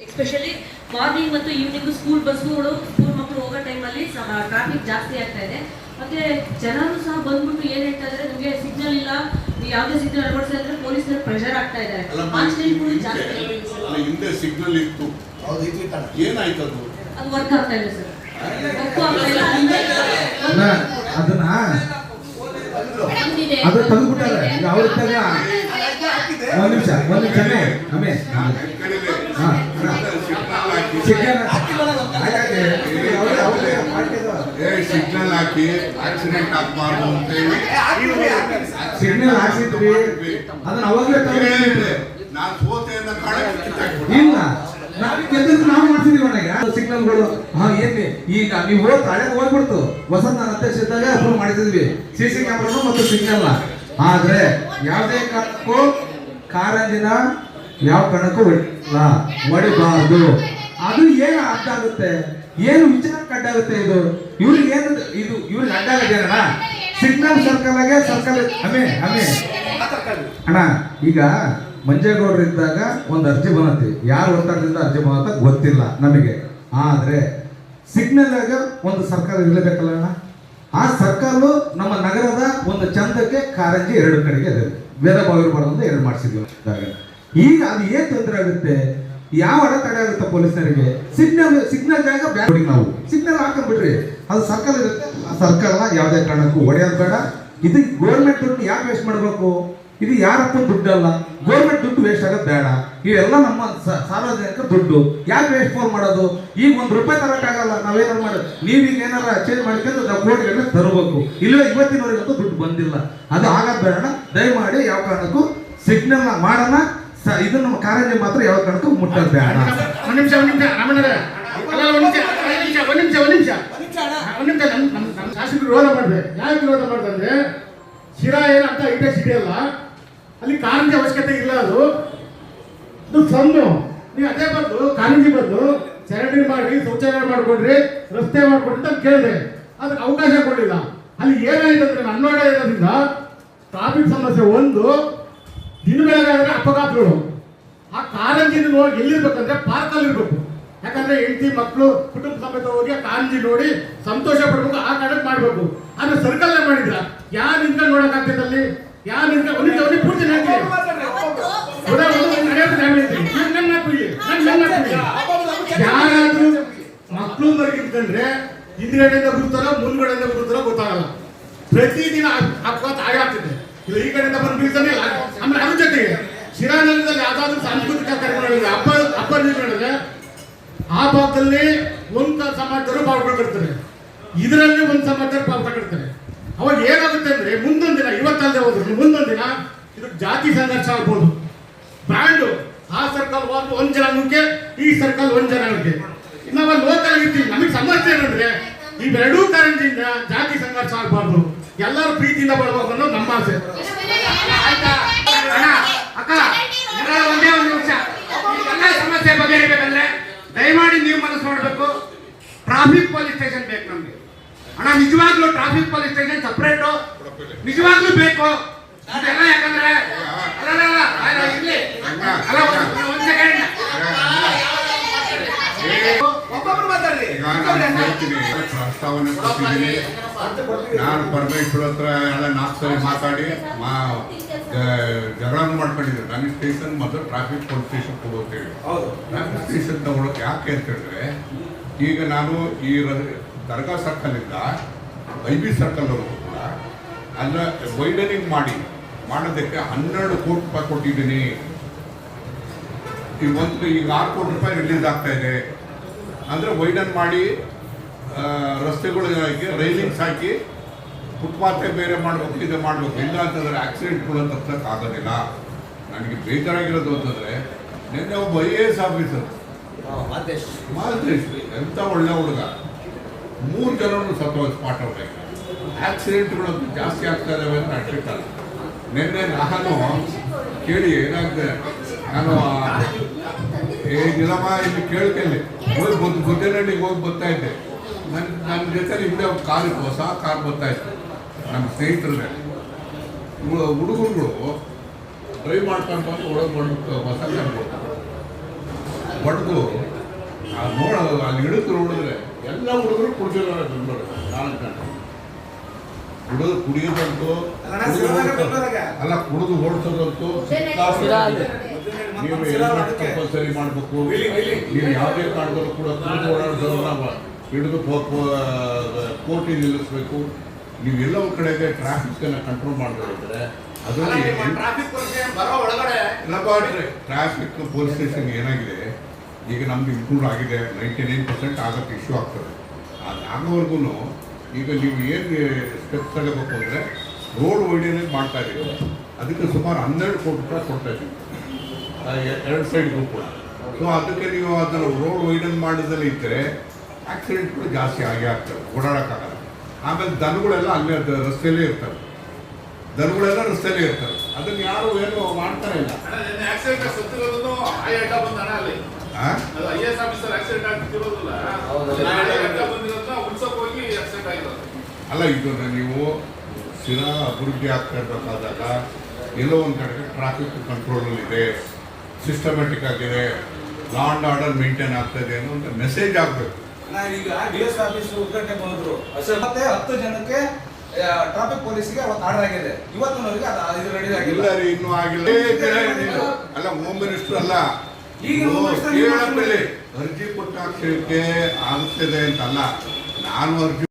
Especially morning ಮತ್ತು evening school ಬಸ್ಗಳು school ಮಕ್ಕಳು ಹೋಗೋ ಟೈಮಲ್ಲಿ ಟ್ರಾಫಿಕ್ ಜಾಸ್ತಿ ಆಗ್ತಾ ಇದೆ ಮತ್ತೆ ಜನರು ಸಹ ಬಂದ್ಬಿಟ್ಟು ಏನ್ ಹೇಳ್ತಾ ಇದ್ದಾರೆ ನಿಮಗೆ ಸಿಗ್ನಲ್ ಇಲ್ಲ ನೀವು ಯಾವುದೇ ಸಿಗ್ನಲ್ ಅಳವಡಿಸಿದ್ರೆ ಅಂದ್ರೆ ಪೊಲೀಸರು ಪ್ರೆಷರ್ ಆಗ್ತಾ ಇದೆ ಹಿಂದೆ- ಜಾಸ್ತಿ ಆಗಿದೆ ಅಲ್ಲ, ಹಿಂದೆ ಸಿಗ್ನಲ್ ಇತ್ತು ಹೌದು. ಏನಾಯ್ತು ಅದು ಅದು ವರ್ಕ್ ಆಗ್ತಾ ಇಲ್ಲ ಸರ್ ಅದನ್ನ ಅದು ಅವ್ರ. ಒಂದ್ ನಿಮಿಷ ಒಂದ್ ನಿಮಿಷ ಸಿಗ್ನಲ್ ಹಾಕಿ ಸಿಗ್ನಲ್ ಸಿಗ್ನಲ್ ಆಕ್ಸಿಡೆಂಟ್ ಆಗ್ಬಾರ್ದು ಅಂತ ಹೇಳಿ. ಸಿಗ್ನಲ್ ಹಾಕಿದ್ರಿ ಅದನ್ನ ಅವಾಗಲೇ. ನಾನು ಅಂತ. ಇಲ್ಲ ಸಿಗ್ನಲ್ಗಳು ಹಾ ಈಗ ನೀವು ಹೋಗ್ಬಿಡ್ತು ವಸಂತ ಮಾಡಿದ್ವಿ ಸಿ ಸಿ ಕ್ಯಾಮ್ರಾನು ಮತ್ತು ಸಿಗ್ನಲ್ ಆದ್ರೆ ಯಾವುದೇ ಕಾರಣಕ್ಕೂ ಕಾರಂಜಿನ ಯಾವ ಕಾರಣಕ್ಕೂ ಹೊಡಿಲ್ಲ ಅದು ಏನು ಅರ್ಥ ಆಗುತ್ತೆ? ಏನು ವಿಚಾರ ಕಟ್ಟಾಗುತ್ತೆ ಇದು? ಇವ್ರಿಗೆ ಏನು ಇದು ಇವ್ರಿಗೆ ಅಡ್ಡ ಆಗೋದೇನಣ್ಣ ಸಿಗ್ನಲ್ ಸರ್ಕಲ್ ಆಗೆ ಸರ್ಕಲ್ ಅಮೇ ಅಮೇ ಅಣ್ಣ, ಈಗ ಮಂಜೇಗೌಡರು ಇದ್ದಾಗ ಒಂದು ಅರ್ಜಿ ಬಂದತಿ. ಯಾರು ಒತ್ತಡದಿಂದ ಅರ್ಜಿ ಬಂದತ ಗೊತ್ತಿಲ್ಲ ನಮಗೆ. ಆದರೆ ಸಿಗ್ನಲ್ ಆಗ ಒಂದು ಸರ್ಕಾರ ಇರಲೇಬೇಕಲ್ಲ ಅಣ್ಣ? ಆ ಸರ್ಕಲ್ಲು ನಮ್ಮ ನಗರದ ಒಂದು ಚಂದಕ್ಕೆ ಕಾರಂಜಿ ಎರಡು ಕಡೆಗೆ ಅದೇ. ಭೇದ ಭಾವ ಅಂತ ಎರಡು ಮಾಡಿಸಿದ್ವಿ. ಈಗ ಅದು ಏನ್ ತೊಂದರೆ ಆಗುತ್ತೆ? ಯಾವ ಅಡೆತಡೆ ಆಗುತ್ತೆ ಪೊಲೀಸರಿಗೆ? ಸಿಗ್ನಲ್ ಸಿಗ್ನಲ್ ಜಾಗ ಬ್ಯಾಕ್ ನಾವು. ಸಿಗ್ನಲ್ ಹಾಕೊಂಡ್ಬಿಡ್ರಿ ಅದು ಸರ್ಕಲ್ ಇರುತ್ತೆ. ಆ ಸರ್ಕಲ್ನ ಯಾವುದೇ ಕಾರಣಕ್ಕೂ ಹೊಡೆಯೋದು ಬೇಡ. ಇದು ಗೋರ್ಮೆಂಟ್ ದುಡ್ಡು ಯಾಕೆ ವೇಸ್ಟ್ ಮಾಡಬೇಕು? ಇದು ಯಾರಪ್ಪ ದುಡ್ಡಲ್ಲ? ಗೋರ್ಮೆಂಟ್ ದುಡ್ಡು ವೇಸ್ಟ್ ಆಗೋದು ಬೇಡ. ಇವೆಲ್ಲ ನಮ್ಮ ಸಾರ್ವಜನಿಕ ದುಡ್ಡು. ಯಾಕೆ ವೇಸ್ಟ್ ಫೋನ್ ಮಾಡೋದು? ಈಗ ಒಂದು ರೂಪಾಯಿ ತರಕ್ಕಾಗಲ್ಲ ನಾವೇನಾರು ಮಾಡೋದು ನೀವೀಗ ಏನಾರ ಚೇಂಜ್ ಮಾಡ್ಕೊಂಡು ನಾವು ಕೋಟಿಗಳನ್ನ ತರಬೇಕು. ಇಲ್ಲ ಇವತ್ತಿನವರೆಗಂತೂ ದುಡ್ಡು ಬಂದಿಲ್ಲ. ಅದು ಆಗೋದು ಬೇಡ. ದಯಮಾಡಿ ಯಾವ ಕಾರಣಕ್ಕೂ ಸಿಗ್ನಲ್ ಮಾಡೋಣ ಇದು ನಮ್ಮ ಕಾರಂಜಿ ಮಾತ್ರ ಯಾವ ಕಾರಣಕ್ಕೂ ಮುಟ್ಟದ ಬೇಡ. ಒಂದ್ ನಿಮಿಷ ಒಂದ್ ನಿಮಿಷ ರಾಮಣ್ಣರೇ. ಅಲ್ಲ ಒಂದ್ ನಿಮಿಷ ಒಂದ್ ನಿಮಿಷ ಒಂದ್ ನಿಮಿಷ ಒಂದ್ ನಿಮಿಷ. ಒಂದ್ ನಿಮಿಷ ಅಣ್ಣ. ನಿಮಿಷ ನಮ್ ನಮ್ ನಮ್ ಶಾಸಕರು ವಿರೋಧ ಮಾಡ್ಬೇಕು ಯಾಕೆ ವಿರೋಧ ಮಾಡ್ದಂದ್ರೆ ಶಿರಾ ಏನು ಅಂತ ಇದೆ ಸಿಟಿ ಅಲ್ಲ ಅಲ್ಲಿ ಕಾರಂಜಿ ಅವಶ್ಯಕತೆ ಇಲ್ಲ ಅದು. ಅದು ಸಣ್ಣ ನೀವು ಅದೇ ಬಂದು ಕಾರಂಜಿ ಬದಲು ಚರಂಡಿ ಮಾಡಿ ಶೌಚಾಲಯ ಮಾಡ್ಕೊಡ್ರಿ ರಸ್ತೆ ಮಾಡ್ಕೊಡ್ರಿ ಅಂತ ಕೇಳಿದೆ. ಅದಕ್ಕೆ ಅವಕಾಶ ಕೊಡಲಿಲ್ಲ. ಅಲ್ಲಿ ಏನಾಯ್ತು ಅಂದ್ರೆ ಹನ್ನೆರಡು ಇರೋದ್ರಿಂದ ಟ್ರಾಫಿಕ್ ಸಮಸ್ಯೆ ಒಂದು ದಿನ ಬೆಳಗಾದ್ರೆ ಅಪಘಾತಗಳು. ಆ ಕಾರಂಜಿ ನೋಡಿ ಎಲ್ಲಿರ್ಬೇಕಂದ್ರೆ ಪಾರ್ಕಲ್ಲಿ ಇರ್ಬೇಕು ಯಾಕಂದ್ರೆ ಹೆಂಡತಿ ಮಕ್ಕಳು ಕುಟುಂಬ ಸಮೇತ ಹೋಗಿ ಕಾರಂಜಿ ನೋಡಿ ಸಂತೋಷ ಪಡ್ಬೇಕು, ಆ ಕಾರಣಕ್ಕೆ ಮಾಡ್ಬೇಕು. ಆದ್ರೆ ಸರ್ಕಲ್ ಮಾಡಿದ್ರ, ಯಾರು ನಿಂತ ನೋಡಕ್ ಅಲ್ಲಿ? ಯಾರು ನಿಂತ ಒಂದೇ ಒಂದೇ ಪೂರ್ತಿ ಯಾರಾದ್ರೂ ಮಕ್ಕಳು ಬರ್ಗಿಂತಂದ್ರೆ ಹಿಂದ್ಗಡೆಯಿಂದ ಬರುತ್ತಾರೋ ಮುಂದ್ಗಡೆಯಿಂದ ಬರುತ್ತಾರೋ ಗೊತ್ತಾಗಲ್ಲ. ಪ್ರತಿದಿನ ಅಪ್- ಅಪಘಾತ ಆಗೇ ಈ ಕಡೆಯಿಂದ ಬಂದು ಬೀಳ್ತಾನೆ ಇಲ್ಲ. ಆಮೇಲೆ ಅದ್ರ ಜೊತೆಗೆ. ಶಿರಾನಗರದಲ್ಲಿ ಯಾವ್ದಾದ್ರು ಸಾಂಸ್ಕೃತಿಕ ಕಾರ್ಯಕ್ರಮ ನಡೆದಿದೆ ಹಬ್ಬ ಹಬ್ಬ ಆ ಭಾಗದಲ್ಲಿ ಒಂದು ಸಮಾಜದವರು ಪಾಲ್ಗೊಳ್ಳು ಕಟ್ತಾರೆ ಇದರಲ್ಲಿ ಒಂದು ಸಮಾಜದವರು ಕಟ್ತಾರೆ ಅವಾಗ ಏನಾಗುತ್ತೆ ಅಂದ್ರೆ ಮುಂದೊಂದು ದಿನ ಇವತ್ತಲ್ಲದೆ ಹೋದ್ರು ಮುಂದೊಂದು ದಿನ ಇದು ಜಾತಿ ಸಂಘರ್ಷ ಆಗ್ಬೋದು. ಬ್ರ್ಯಾಂಡು ಆ ಸರ್ಕಲ್ ಒಂದು ಒಂದ್ ಜನಾಂಗಕ್ಕೆ ಈ ಸರ್ಕಲ್ ಒಂದ್ ಜನಾಂಗಕ್ಕೆ. ನಾವು ಲೋಕಲ್ ಇರ್ತೀವಿ ನಮಗೆ ಸಮಸ್ಯೆ ಏನಂದ್ರೆ ಇವೆರಡೂ ಕಾರಣದಿಂದ ಜಾತಿ ಸಂಘರ್ಷ ಆಗಬಾರ್ದು. ಎಲ್ಲರೂ ಪ್ರೀತಿಯಿಂದ ಬರ್ಬೇಕು ಅನ್ನೋದು ನಮ್ಮ ಆಸೆ. ಆಯ್ತಾ? ಅಕ್ಕ ಒಂದೇ ಒಂದು ನಿಮಿಷ. ಎಲ್ಲ ಸಮಸ್ಯೆ ಬಗೆಹರಿಬೇಕಂದ್ರೆ ದಯಮಾಡಿ ನೀವು ಮನಸ್ಸು ಮಾಡಬೇಕು. ಟ್ರಾಫಿಕ್ ಪೊಲೀಸ್ ಸ್ಟೇಷನ್ ಬೇಕು ನಮಗೆ. ಅಣ್ಣ ನಿಜವಾಗ್ಲೂ ಟ್ರಾಫಿಕ್ ಪೊಲೀಸ್ ಸ್ಟೇಷನ್ ಸಪ್ರೇಟು ನಿಜವಾಗ್ಲೂ ಬೇಕು? ಇದೆಲ್ಲ ಯಾಕಂದ್ರೆ ಅಲ್ಲ ಅಲ್ಲ, ಇರ್ಲಿ. ಅಲ್ಲ ಒಂದ್- ಸೆಕೆಂಡ್ ಒಬ್ಬೊಬ್ರು ಮಾತಾಡ್ರಿ. ನಾನು ಹೇಳ್ತೀನಿ ಪ್ರಸ್ತಾವನೆ ಕೊಟ್ಟಿದ್ದೀನಿ. ನಾನು ಪರಮೇಶ್ವರ್ ಹತ್ರ ಎಲ್ಲ ನಾಲ್ಕು ಸರಿ ಮಾತಾಡಿ ಮಾ ನನಗೆ ಸ್ಟೇಷನ್ ಮತ್ತು ಟ್ರಾಫಿಕ್ ಪೊಲೀಸ್ ಸ್ಟೇಷನ್ ಕೊಡೋತೇಳಿ ಹೌದು. ಟ್ರಾಫಿಕ್ ಸ್ಟೇಷನ್ ತಗೊಳಕ್ಕೆ ಯಾಕೆ ಅಂತ ಹೇಳಿದ್ರೆ ಈಗ ನಾನು ಈ ದರ್ಗಾ ಸರ್ಕಲಿಂದ ಐ ಬಿ ಸರ್ಕಲ್ವರೆಗೂ ಕೂಡ ಅಲ್ಲ ವೈಡನಿಂಗ್ ಮಾಡಿ ಮಾಡೋದಕ್ಕೆ ಹನ್ನೆರಡು ಕೋಟಿ ರೂಪಾಯಿ ಕೊಟ್ಟಿದ್ದೀನಿ. ಈಗ ಒಂದು ಈಗ ಆರು ಕೋಟಿ ರೂಪಾಯಿ ರಿಲೀಸ್ ಆಗ್ತಾ ಇದೆ. ಅಂದರೆ ವೈಡನ್ ಮಾಡಿ ರಸ್ತೆಗಳಿಗೆ ರೈಲಿಂಗ್ಸ್ ಹಾಕಿ ಫುಟ್ಪಾತೆ ಬೇರೆ ಮಾಡಬೇಕು ಇದು ಮಾಡಬೇಕು. ಇಲ್ಲ ಅಂತಂದರೆ ಆಕ್ಸಿಡೆಂಟ್ಗಳು ತಪ್ಪಕ್ಕೆ ಆಗೋದಿಲ್ಲ. ನನಗೆ ಬೇಜಾರಾಗಿರೋದು ಅಂತಂದರೆ ನಿನ್ನೆ ಒಬ್ಬ I A S officer. Maltesh ಎಂತ ಒಳ್ಳೆ ಹುಡುಗ. ಮೂರು ಜನರು ಸತ್ತೋಗಿ ಸ್ಪಾಟ್ ಔಟ್ ಆಗಿ ಆಕ್ಸಿಡೆಂಟ್ಗಳು ಜಾಸ್ತಿ ಆಗ್ತಾ ಇದಾವೆ ಅಂತ ಅಡ್ಮಿಟ್ ನಿನ್ನೆ ನಾನು ಕೇಳಿ ಏನಾಗ್ತದೆ ನಾನು ಏ ಇಲ್ಲಿ ಕೇಳ್ಕಲ್ಲಿ ಹೋಗಿ ಬಂದು ಹೋಗಿ ಬರ್ತಾ ಇದ್ದೆ. ನನ್ನ ನನ್ನ ಜೊತೆ ಹಿಂದೆ ಒಂದು ಕಾರ್ ಹೊಸ ಕಾರ್ ಬರ್ತಾ ಇತ್ತು. ನಮ್ಮ ಸ್ನೇಹಿತರನ್ನೇ ಹುಡುಗರುಗಳು ಡ್ರೈವ್ ಮಾಡ್ಕೊಂಡು ಬಂದು ಒಳಗೆ ಬಂದು ಹೊಸ ಬಡ್ದು ಆ ನೋಡ ಅಲ್ಲಿ ಹಿಡಿದು ನೋಡಿದ್ರೆ ಎಲ್ಲ ಹುಡುಗರು ನಾಲ್ಕು ಗಂಟೆ ಕುಡಿದು ಕುಡಿಯೋದಂತೂ ಅಲ್ಲ, ಕುಡಿದು ಓಡಿಸೋದಂತೂ ನೀವು ಎಲ್ಲ ಕಂಪಲ್ಸರಿ ಮಾಡಬೇಕು. ನೀವು ಯಾವುದೇ ಕಾರಣದಲ್ಲೂ ಕೂಡ ಕುಡಿದು ಓಡಾಡೋದನ್ನ ಹಿಡಿದು ಕೋರ್ಟಿಗೆ ನಿಲ್ಲಿಸಬೇಕು. ನೀವು ಎಲ್ಲ ಕಡೆಗೆ ಕಡೆಗೆ ಟ್ರಾಫಿಕ್ಕನ್ನು ಕಂಟ್ರೋಲ್ ಮಾಡಿದ್ರೆ ಅದರಲ್ಲಿ ಟ್ರಾಫಿಕ್ ಪೊಲೀಸ್ ಬರೋ ಒಳಗಡೆ ಟ್ರಾಫಿಕ್ ಪೊಲೀಸ್ ಸ್ಟೇಷನ್ ಏನಾಗಿದೆ ಈಗ ನಮ್ದು ಇಂಪ್ರೂವ್ ಆಗಿದೆ ನೈಂಟಿ ನೈನ್ ಪರ್ಸೆಂಟ್ ಆಗಕ್ಕೆ ಇಶ್ಯೂ ಆಗ್ತದೆ. ಅದಾಗೋವರೆಗೂ ಈಗ ನೀವು ಏನು ಸ್ಟೆಪ್ ತಗೋಬೇಕು ಅಂದರೆ ರೋಡ್ ವೈಡನಿಂಗ್ ಮಾಡ್ತಾ ಇದ್ದೀವಿ. ಅದಕ್ಕೆ ಸುಮಾರು ಹನ್ನೆರಡು ಕೋಟಿ ರೂಪಾಯಿ ಕೊಡ್ತಾ ಇದ್ದೀವಿ. ಎರಡು ಸೈಡ್ಗೂ ಕೂಡ ಸೊ ಅದಕ್ಕೆ ನೀವು ಅದನ್ನು ರೋಡ್ ವೈಡನ್ ಮಾಡಿದಲ್ಲಿ ಇದ್ದರೆ ಆಕ್ಸಿಡೆಂಟ್ಗಳು ಜಾಸ್ತಿ ಆಗೇ ಆಗ್ತವೆ. ಓಡಾಡೋಕ್ಕಾಗಲ್ಲ. ಆಮೇಲೆ ದನಗಳೆಲ್ಲ ಅಲ್ಲೇ ರಸ್ತೆಯಲ್ಲೇ ಇರ್ತವೆ ದನಗಳೆಲ್ಲ ರಸ್ತೆಯಲ್ಲೇ ಇರ್ತವೆ ಅದನ್ನು ಯಾರು ಏನು ಮಾಡ್ತಾರೆ ಇಲ್ಲ. ಆಕ್ಸಿಡೆಂಟ್ ಸತ್ತಿರೋದು ಆಯಾ ಅಡ್ಡ ಬಂದಾನ ಅಲ್ಲಿ. ಆ? ಅದು ಐ ಆಕ್ಸಿಡೆಂಟ್ ಆಗ್ತಿರೋದಿಲ್ಲ ಹೌದು. ಅಡ್ಡ ಬಂದಿರೋದ್ನ ಉಳ್ಸಕ್ ಹೋಗಿ ಆಕ್ಸಿಡೆಂಟ್ ಆಗಿರೋದು. ಅಲ್ಲ ಇದು ನೀವು ಸ್ಥಿರ ಅಭಿವೃದ್ಧಿ ಆಗ್ತಾ ಇರಬೇಕಾದಾಗ ಎಲ್ಲೋ ಒಂದು ಕಡೆಗೆ ಟ್ರಾಫಿಕ್ ಕಂಟ್ರೋಲಲ್ಲಿದೆ ಸಿಸ್ಟಮೆಟಿಕ್ ಆಗಿದೆ ಲಾ ಆ್ಯಂಡ್ ಆರ್ಡರ್ ಮೇಂಟೈನ್ ಆಗ್ತಾ ಇದೆ ಅನ್ನೋ ಒಂದು ಮೆಸೇಜ್ ಆಗಬೇಕು. ಈಗ ಡಿ ಎಸ್ ಆಫೀಸ್ ಉದ್ಘಾಟನೆ ಬಂದ್ರು ಮತ್ತೆ ಹತ್ತು ಜನಕ್ಕೆ ಟ್ರಾಫಿಕ್ ಪೊಲೀಸ್ಗೆ ಅವತ್ತು ಆರ್ಡರ್ ಆಗಿದೆ. ಇವತ್ತಿನವರೆಗೆ ಅದು ಇದು ರೆಡಿ ಆಗಿಲ್ಲ. ರೀ ಇನ್ನೂ ಆಗಿಲ್ಲ. ಅಲ್ಲ ಹೋಮ್ ಮಿನಿಸ್ಟರ್ ಅಲ್ಲ. ಈಗ ನೀವು ಹೋಮ್ ಮಿನಿಸ್ಟರ್ ಕೇಳ ನೀವು ಮೇಲೆ ಅರ್ಜಿ ಕೊಟ್ಟ ಆಗುತ್ತದೆ ಅಂತಲ್ಲ. ನಾನು ಅರ್ಜಿ